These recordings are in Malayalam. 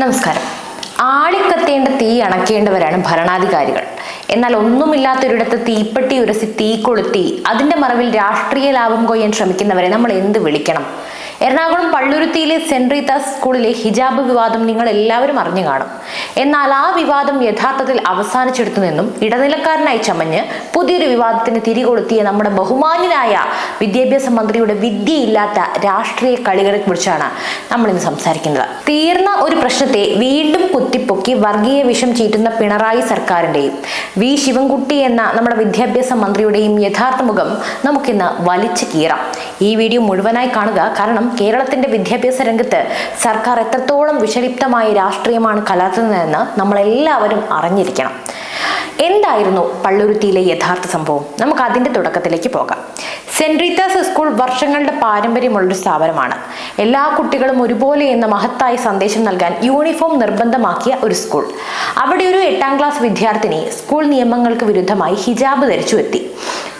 നമസ്കാരം. ആളിക്കത്തേണ്ട തീ അണക്കേണ്ടവരാണ് ഭരണാധികാരികൾ. എന്നാൽ ഒന്നുമില്ലാത്തൊരിടത്ത് തീപ്പെട്ടി ഉരസി തീ കൊളുത്തി അതിന്റെ മറവിൽ രാഷ്ട്രീയ ലാഭം കൊയ്യാൻ ശ്രമിക്കുന്നവരെ നമ്മൾ എന്ത് വിളിക്കണം? എറണാകുളം പള്ളുരുത്തിയിലെ സെന്റ് സ്കൂളിലെ ഹിജാബ് വിവാദം നിങ്ങൾ എല്ലാവരും അറിഞ്ഞു കാണും. എന്നാൽ ആ വിവാദം യഥാർത്ഥത്തിൽ അവസാനിച്ചെടുത്തു നിന്നും ഇടനിലക്കാരനായി ചമഞ്ഞ് പുതിയൊരു വിവാദത്തിന് തിരികൊളുത്തിയ നമ്മുടെ ബഹുമാന്യനായ വിദ്യാഭ്യാസ മന്ത്രിയുടെ വിദ്യയില്ലാത്ത രാഷ്ട്രീയ കളികളെ കുറിച്ചാണ് നമ്മൾ ഇന്ന് സംസാരിക്കുന്നത്. തീർന്ന ഒരു പ്രശ്നത്തെ വീണ്ടും കുത്തിപ്പൊക്കി വർഗീയ വിഷം ചീറ്റുന്ന പിണറായി സർക്കാരിന്റെയും വി ശിവൻകുട്ടി എന്ന നമ്മുടെ വിദ്യാഭ്യാസ മന്ത്രിയുടെയും യഥാർത്ഥ മുഖം നമുക്കിന്ന് വലിച്ചു കീറാം. ഈ വീഡിയോ മുഴുവനായി കാണുക. കാരണം കേരളത്തിന്റെ വിദ്യാഭ്യാസ രംഗത്ത് സർക്കാർ എത്രത്തോളം വിഷലിപ്തമായ രാഷ്ട്രീയമാണ് കലർത്തുന്നതെന്ന് നമ്മളെല്ലാവരും അറിഞ്ഞിരിക്കണം. എന്തായിരുന്നു പള്ളുരുത്തിയിലെ യഥാർത്ഥ സംഭവം? നമുക്ക് അതിന്റെ തുടക്കത്തിലേക്ക് പോകാം. സെന്റ് റീത്താസ് സ്കൂൾ വർഷങ്ങളുടെ പാരമ്പര്യമുള്ളൊരു സ്ഥാപനമാണ്. എല്ലാ കുട്ടികളും ഒരുപോലെ എന്ന മഹത്തായ സന്ദേശം നൽകാൻ യൂണിഫോം നിർബന്ധമാക്കിയ ഒരു സ്കൂൾ. അവിടെ ഒരു എട്ടാം ക്ലാസ് വിദ്യാർത്ഥിനി സ്കൂൾ നിയമങ്ങൾക്ക് വിരുദ്ധമായി ഹിജാബ് ധരിച്ചു എത്തി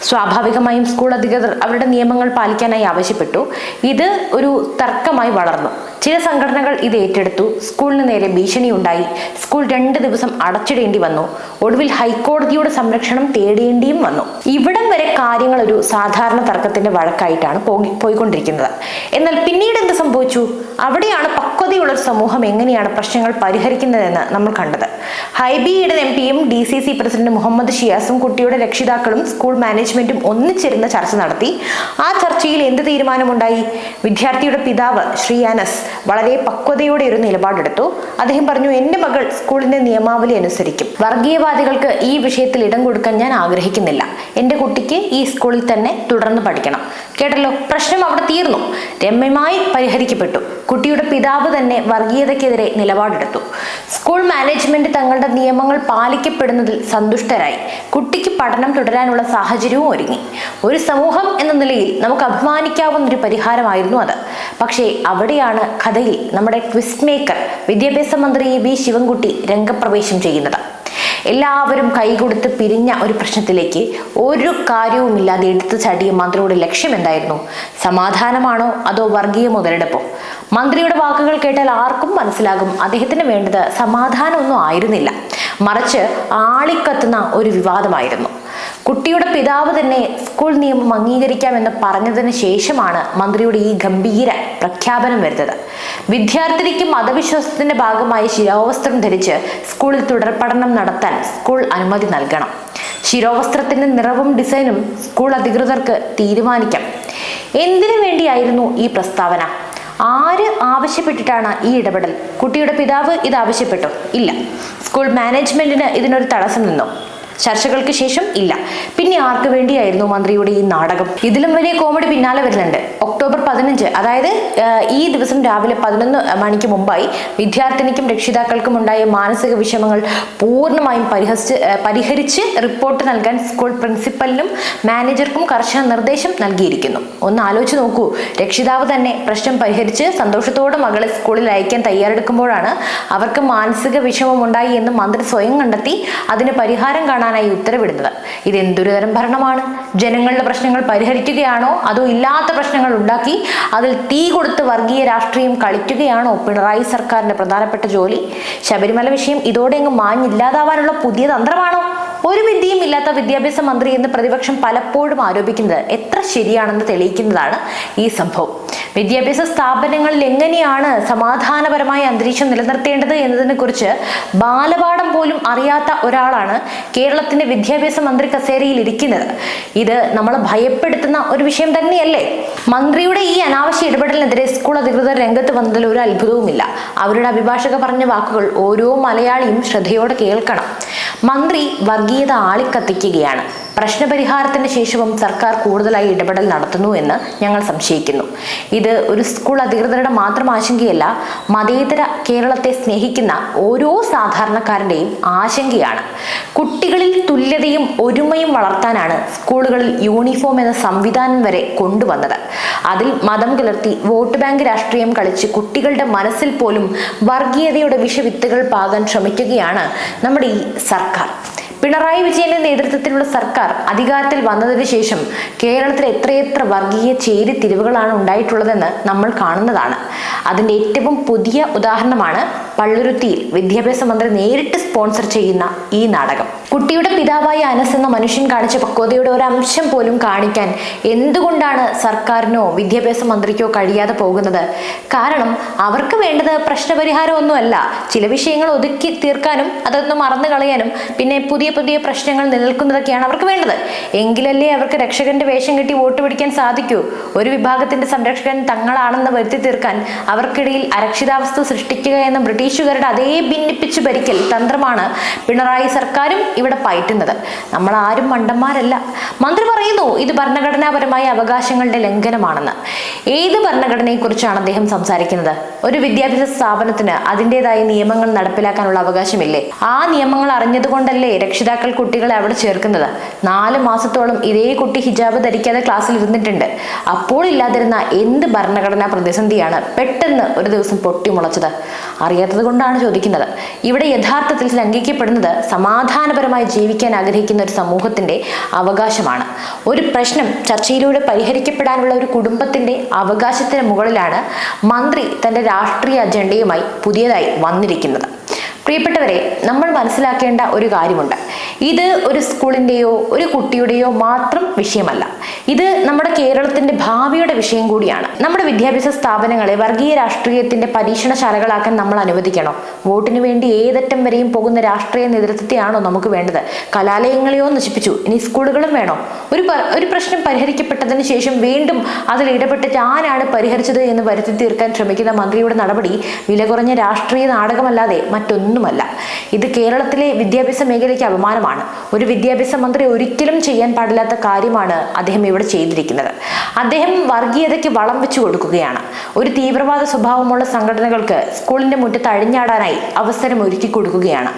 സ്വാഭാവികമായും സ്കൂൾ അധികൃതർ അവരുടെ നിയമങ്ങൾ പാലിക്കാനായി ആവശ്യപ്പെട്ടു. ഇത് ഒരു തർക്കമായി വളർന്നു. ചില സംഘടനകൾ ഇത് ഏറ്റെടുത്തു. സ്കൂളിന് നേരെ ഭീഷണി ഉണ്ടായി സ്കൂൾ രണ്ട് ദിവസം അടച്ചിടേണ്ടി വന്നു. ഒടുവിൽ ഹൈക്കോടതിയുടെ സംരക്ഷണം തേടേണ്ടിയും വന്നു. ഇവിടം വരെ കാര്യങ്ങൾ ഒരു സാധാരണ തർക്കത്തിന്റെ വഴക്കായിട്ടാണ് പോയി പോയിക്കൊണ്ടിരിക്കുന്നത്. എന്നാൽ പിന്നീട് എന്ത് സംഭവിച്ചു? അവിടെയാണ് പക്വതയുള്ള ഒരു സമൂഹം എങ്ങനെയാണ് പ്രശ്നങ്ങൾ പരിഹരിക്കുന്നതെന്ന് നമ്മൾ കണ്ടത്. ഹൈബിയുടെ എം പിയും D C C president Muhammad ഷിയാസും കുട്ടിയുടെ രക്ഷിതാക്കളും സ്കൂൾ മാനേജ്മെന്റും ഒന്നിച്ചിരുന്ന് ചർച്ച നടത്തി. ആ ചർച്ചയിൽ എന്ത് തീരുമാനമുണ്ടായി? വിദ്യാർത്ഥിയുടെ പിതാവ് ശ്രീ അനസ് വളരെ പക്വതയോടെ ഒരു നിലപാടെടുത്തു. അദ്ദേഹം പറഞ്ഞു എന്റെ മകൾ സ്കൂളിന്റെ നിയമാവലി അനുസരിക്കും. വർഗീയവാദികൾക്ക് ഈ വിഷയത്തിൽ ഇടം കൊടുക്കാൻ ഞാൻ ആഗ്രഹിക്കുന്നില്ല. എന്റെ കുട്ടിക്ക് ഈ സ്കൂളിൽ തന്നെ തുടർന്ന് പഠിക്കണം. കേട്ടല്ലോ പ്രശ്നം അവിടെ തീർന്നു. രമ്യമായി പരിഹരിക്കപ്പെട്ടു. കുട്ടിയുടെ പിതാവ് തന്നെ വർഗീയതയ്ക്കെതിരെ നിലപാടെടുത്തു. സ്കൂൾ മാനേജ്മെന്റ് തങ്ങളുടെ നിയമങ്ങൾ പാലിക്കപ്പെടുന്നതിൽ സന്തുഷ്ടരായി. കുട്ടിക്ക് പഠനം തുടരാനുള്ള സാഹചര്യവും ഒരുങ്ങി. ഒരു സമൂഹം എന്ന നിലയിൽ നമുക്ക് അഭിമാനിക്കാവുന്ന ഒരു പരിഹാരമായിരുന്നു അത്. പക്ഷേ അവിടെയാണ് കഥയിൽ നമ്മുടെ ട്വിസ്റ്റ് മേക്കർ വിദ്യാഭ്യാസ മന്ത്രി ബി ശിവൻകുട്ടി രംഗപ്രവേശം ചെയ്യുന്നത്. എല്ലാവരും കൈകൊടുത്ത് പിരിഞ്ഞ ഒരു പ്രശ്നത്തിലേക്ക് ഒരു കാര്യവുമില്ലാതെ എടുത്തു ചാടിയ മന്ത്രിയുടെ ലക്ഷ്യം എന്തായിരുന്നു? സമാധാനമാണോ അതോ വർഗീയ മുതലെടുപ്പോ? മന്ത്രിയുടെ വാക്കുകൾ കേട്ടാൽ ആർക്കും മനസ്സിലാകും അദ്ദേഹത്തിന് വേണ്ടത് സമാധാനമൊന്നും ആയിരുന്നില്ല. മറിച്ച് ആളിക്കത്തുന്ന ഒരു വിവാദമായിരുന്നു. കുട്ടിയുടെ പിതാവ് തന്നെ സ്കൂൾ നിയമം അംഗീകരിക്കാമെന്ന് പറഞ്ഞതിന് ശേഷമാണ് മന്ത്രിയുടെ ഈ ഗംഭീര പ്രഖ്യാപനം വരുന്നത്. വിദ്യാർത്ഥിനിക്ക് മതവിശ്വാസത്തിന്റെ ഭാഗമായി ശിരോവസ്ത്രം ധരിച്ച് സ്കൂളിൽ തുടർപഠനം നടത്താൻ സ്കൂൾ അനുമതി നൽകണം. ശിരോവസ്ത്രത്തിന്റെ നിറവും ഡിസൈനും സ്കൂൾ അധികൃതർക്ക് തീരുമാനിക്കാം. എന്തിനു വേണ്ടിയായിരുന്നു ഈ പ്രസ്താവന? ആര് ആവശ്യപ്പെട്ടിട്ടാണ് ഈ ഇടപെടൽ? കുട്ടിയുടെ പിതാവ് ഇത് ആവശ്യപ്പെട്ടു. ഇല്ല. സ്കൂൾ മാനേജ്മെന്റിന് ഇതിനൊരു തടസ്സം നിന്നോ. ചർച്ചകൾക്ക് ശേഷം ഇല്ല. പിന്നെ ആർക്ക് വേണ്ടിയായിരുന്നു മന്ത്രിയുടെ ഈ നാടകം? ഇതിലും വലിയ കോമഡി പിന്നാലെ വരുന്നുണ്ട്. ഒക്ടോബർ പതിനഞ്ച് അതായത് ഈ ദിവസം രാവിലെ പതിനൊന്ന് മണിക്ക് മുമ്പായി വിദ്യാർത്ഥിനിക്കും രക്ഷിതാക്കൾക്കും ഉണ്ടായ മാനസിക വിഷമങ്ങൾ പൂർണമായും പരിഹസിച്ച് പരിഹരിച്ച് റിപ്പോർട്ട് നൽകാൻ സ്കൂൾ പ്രിൻസിപ്പലിനും മാനേജർക്കും കർശന നിർദ്ദേശം നൽകിയിരിക്കുന്നു. ഒന്ന് ആലോചിച്ച് നോക്കൂ. രക്ഷിതാവ് തന്നെ പ്രശ്നം പരിഹരിച്ച് സന്തോഷത്തോടെ മകളെ സ്കൂളിൽ അയക്കാൻ തയ്യാറെടുക്കുമ്പോഴാണ് അവർക്ക് മാനസിക വിഷമം ഉണ്ടായി എന്ന് മന്ത്രി സ്വയം കണ്ടെത്തി അതിന് പരിഹാരം കാണാനായി ഉത്തരവിടുന്നത്. ഇത് എന്തൊരു തരം ഭരണമാണ്? ജനങ്ങളുടെ പ്രശ്നങ്ങൾ പരിഹരിക്കുകയാണോ? അതോ ഇല്ലാത്ത പ്രശ്നങ്ങൾ ഉണ്ടാക്കി അതിൽ തീ കൊടുത്ത് വർഗീയ രാഷ്ട്രീയം കളിക്കുകയാണോ പിണറായി സർക്കാരിന്റെ പ്രധാനപ്പെട്ട ജോലി? ശബരിമല വിഷയം ഇതോടെ അങ്ങ് മാഞ്ഞില്ലാതാവാനുള്ള പുതിയ തന്ത്രമാണോ? ഒരു വിദ്യയും ഇല്ലാത്ത വിദ്യാഭ്യാസ മന്ത്രി എന്ന് പ്രതിപക്ഷം പലപ്പോഴും ആരോപിക്കുന്നത് എത്ര ശരിയാണെന്ന് തെളിയിക്കുന്നതാണ് ഈ സംഭവം. വിദ്യാഭ്യാസ സ്ഥാപനങ്ങളിൽ എങ്ങനെയാണ് സമാധാനപരമായ അന്തരീക്ഷം നിലനിർത്തേണ്ടത് എന്നതിനെ കുറിച്ച് ബാലപാഠം പോലും അറിയാത്ത ഒരാളാണ് കേരളത്തിന്റെ വിദ്യാഭ്യാസ മന്ത്രി കസേരയിൽ ഇരിക്കുന്നത്. ഇത് നമ്മളെ ഭയപ്പെടുത്തുന്ന ഒരു വിഷയം തന്നെയല്ലേ? മന്ത്രിയുടെ ഈ അനാവശ്യ ഇടപെടലിനെതിരെ സ്കൂൾ അധികൃതർ രംഗത്ത് വന്നതിൽ ഒരു അത്ഭുതവുമില്ല. അവരുടെ അഭിഭാഷക പറഞ്ഞ വാക്കുകൾ ഓരോ മലയാളിയും ശ്രദ്ധയോടെ കേൾക്കണം. മന്ത്രി വർഗീയത ആളിക്കത്തിക്കുകയാണ്. പ്രശ്നപരിഹാരത്തിന് ശേഷവും സർക്കാർ കൂടുതലായി ഇടപെടൽ നടത്തുന്നു എന്ന് ഞങ്ങൾ സംശയിക്കുന്നു. ഇത് ഒരു സ്കൂൾ അധികൃതരുടെ മാത്രം ആശങ്കയല്ല മതേതര കേരളത്തെ സ്നേഹിക്കുന്ന ഓരോ സാധാരണക്കാരന്റെയും ആശങ്കയാണ്. കുട്ടികളിൽ തുല്യതയും ഒരുമയും വളർത്താനാണ് സ്കൂളുകളിൽ യൂണിഫോം എന്ന സംവിധാനം വരെ കൊണ്ടുവന്നത്. അതിൽ മതം കലർത്തി വോട്ട് ബാങ്ക് രാഷ്ട്രീയം കളിച്ച് കുട്ടികളുടെ മനസ്സിൽ പോലും വർഗീയതയുടെ വിഷവിത്തുകൾ പാകാൻ ശ്രമിക്കുകയാണ് നമ്മുടെ ഈ സർക്കാർ. പിണറായി വിജയന്റെ നേതൃത്വത്തിലുള്ള സർക്കാർ അധികാരത്തിൽ വന്നതിന് ശേഷം കേരളത്തിൽ എത്രയെത്ര വർഗീയ ചേരിതിരിവുകളാണ് ഉണ്ടായിട്ടുള്ളതെന്ന് നമ്മൾ കാണുന്നതാണ്. അതിന്റെ ഏറ്റവും പുതിയ ഉദാഹരണമാണ് പള്ളുരുത്തിയിൽ വിദ്യാഭ്യാസ മന്ത്രി നേരിട്ട് സ്പോൺസർ ചെയ്യുന്ന ഈ നാടകം. കുട്ടിയുടെ പിതാവായ അനസ് എന്ന മനുഷ്യൻ കാണിച്ച പക്വതയുടെ ഒരു അംശം പോലും കാണിക്കാൻ എന്തുകൊണ്ടാണ് സർക്കാരിനോ വിദ്യാഭ്യാസ മന്ത്രിക്കോ കഴിയാതെ പോകുന്നത്? കാരണം അവർക്ക് വേണ്ടത് പ്രശ്നപരിഹാരമൊന്നുമല്ല. ചില വിഷയങ്ങൾ ഒതുക്കി തീർക്കാനും അതൊന്ന് മറന്നു കളയാനും പിന്നെ പുതിയ പുതിയ പ്രശ്നങ്ങൾ നിലനിൽക്കുന്നതൊക്കെയാണ് അവർക്ക് വേണ്ടത്. എങ്കിലല്ലേ അവർക്ക് രക്ഷകന്റെ വേഷം കെട്ടി വോട്ട് പിടിക്കാൻ സാധിക്കൂ. ഒരു വിഭാഗത്തിന്റെ സംരക്ഷകൻ തങ്ങളാണെന്ന് വരുത്തി തീർക്കാൻ അവർക്കിടയിൽ അരക്ഷിതാവസ്ഥ സൃഷ്ടിക്കുക എന്ന ബ്രിട്ടീഷുകാരുടെ അതേ ഭിന്നിപ്പിച്ച് ഭരിക്കൽ തന്ത്രമാണ് പിണറായി സർക്കാരും ഇവിടെ പയറ്റുന്നത്. നമ്മൾ ആരും മണ്ടന്മാരല്ല. മന്ത്രി പറയുന്നു ഇത് ഭരണഘടനാപരമായ അവകാശങ്ങളുടെ ലംഘനമാണെന്ന്. ഏത് ഭരണഘടനയെക്കുറിച്ചാണ് അദ്ദേഹം സംസാരിക്കുന്നത്? ഒരു വിദ്യാഭ്യാസ സ്ഥാപനത്തിന് അതിന്റെതായ നിയമങ്ങൾ നടപ്പിലാക്കാനുള്ള അവകാശമില്ലേ? ആ നിയമങ്ങൾ അറിഞ്ഞതുകൊണ്ടല്ലേ രക്ഷിതാക്കൾ കുട്ടികളെ അവിടെ ചേർക്കുന്നത്? നാല് മാസത്തോളം ഇതേ കുട്ടി ഹിജാബ് ധരിക്കാതെ ക്ലാസ്സിൽ ഇരുന്നിട്ടുണ്ട്. അപ്പോൾ ഇല്ലാതിരുന്ന എന്ത് ഭരണഘടനാ പ്രതിസന്ധിയാണ് പെട്ടെന്ന് ഒരു ദിവസം പൊട്ടിമുളച്ചത്? അറിയാത്തത് കൊണ്ടാണ് ചോദിക്കുന്നത്. ഇവിടെ യഥാർത്ഥത്തിൽ ലംഘിക്കപ്പെടുന്നത് സമാധാനപരമായി ജീവിക്കാൻ ആഗ്രഹിക്കുന്ന ഒരു സമൂഹത്തിന്റെ അവകാശമാണ്. ഒരു പ്രശ്നം ചർച്ചയിലൂടെ പരിഹരിക്കപ്പെടാനുള്ള ഒരു കുടുംബത്തിന്റെ അവകാശത്തിന് മുകളിലാണ് മന്ത്രി തന്റെ രാഷ്ട്രീയ അജണ്ടയുമായി പുതിയതായി വന്നിരിക്കുന്നത്. പ്രിയപ്പെട്ടവരെ നമ്മൾ മനസ്സിലാക്കേണ്ട ഒരു കാര്യമുണ്ട്. ഇത് ഒരു സ്കൂളിന്റെയോ ഒരു കുട്ടിയുടെയോ മാത്രം വിഷയമല്ല. ഇത് നമ്മുടെ കേരളത്തിന്റെ ഭാവിയുടെ വിഷയം കൂടിയാണ്. നമ്മുടെ വിദ്യാഭ്യാസ സ്ഥാപനങ്ങളെ വർഗീയ രാഷ്ട്രീയത്തിന്റെ പരീക്ഷണശാലകളാക്കാൻ നമ്മൾ അനുവദിക്കണോ. വോട്ടിന് വേണ്ടി ഏതറ്റം വരെയും പോകുന്ന രാഷ്ട്രീയ നേതൃത്വത്തെയാണോ നമുക്ക് വേണ്ടത്? കലാലയങ്ങളെയോ നശിപ്പിച്ചു. ഇനി സ്കൂളുകളും വേണോ? ഒരു ഒരു പ്രശ്നം പരിഹരിക്കപ്പെട്ടതിന് ശേഷം വീണ്ടും അതിൽ ഇടപെട്ടിട്ട് ആരാണ് പരിഹരിച്ചത് എന്ന് വരുത്തി തീർക്കാൻ ശ്രമിക്കുന്ന മന്ത്രിയുടെ നടപടി വില കുറഞ്ഞ രാഷ്ട്രീയ നാടകമല്ലാതെ മറ്റൊന്നുമല്ല. ഇത് കേരളത്തിലെ വിദ്യാഭ്യാസ മേഖലയ്ക്ക് അപമാനമാണ്. ഒരു വിദ്യാഭ്യാസ മന്ത്രി ഒരിക്കലും ചെയ്യാൻ പാടില്ലാത്ത കാര്യമാണ് അദ്ദേഹം ചെയ്തിരിക്കുന്നത്. അദ്ദേഹം വർഗീയതയ്ക്ക് വളം വെച്ചു കൊടുക്കുകയാണ്. ഒരു തീവ്രവാദ സ്വഭാവമുള്ള സംഘടനകൾക്ക് സ്കൂളിന്റെ മുറ്റത്ത് അഴിഞ്ഞാടാനായി അവസരം ഒരുക്കി കൊടുക്കുകയാണ്.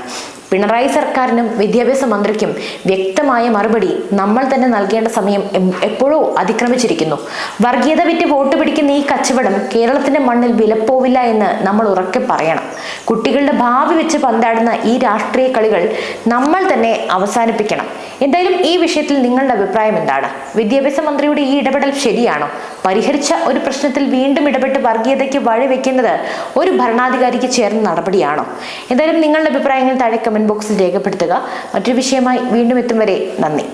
പിണറായി സർക്കാരിനും വിദ്യാഭ്യാസ മന്ത്രിക്കും വ്യക്തമായ മറുപടി നമ്മൾ തന്നെ നൽകേണ്ട സമയം എപ്പോഴോ അതിക്രമിച്ചിരിക്കുന്നു. വർഗീയത വിറ്റ് വോട്ട് പിടിക്കുന്ന ഈ കച്ചവടം കേരളത്തിന്റെ മണ്ണിൽ വിലപ്പോവില്ല എന്ന് നമ്മൾ ഉറക്കെ പറയണം. കുട്ടികളുടെ ഭാവി വെച്ച് പന്താടുന്ന ഈ രാഷ്ട്രീയ കളികൾ നമ്മൾ തന്നെ അവസാനിപ്പിക്കണം. എന്തായാലും ഈ വിഷയത്തിൽ നിങ്ങളുടെ അഭിപ്രായം എന്താണ്? വിദ്യാഭ്യാസ മന്ത്രിയുടെ ഈ ഇടപെടൽ ശരിയാണോ? പരിഹരിച്ച ഒരു പ്രശ്നത്തിൽ വീണ്ടും ഇടപെട്ട് വർഗീയതയ്ക്ക് വഴിവെക്കുന്നത് ഒരു ഭരണാധികാരിക്ക് ചേർന്ന നടപടിയാണോ? എന്തായാലും നിങ്ങളുടെ അഭിപ്രായങ്ങൾ താഴെ കമന്റ് ബോക്സിൽ രേഖപ്പെടുത്തുക. മറ്റൊരു വിഷയമായി വീണ്ടും എത്തും വരെ നന്ദി.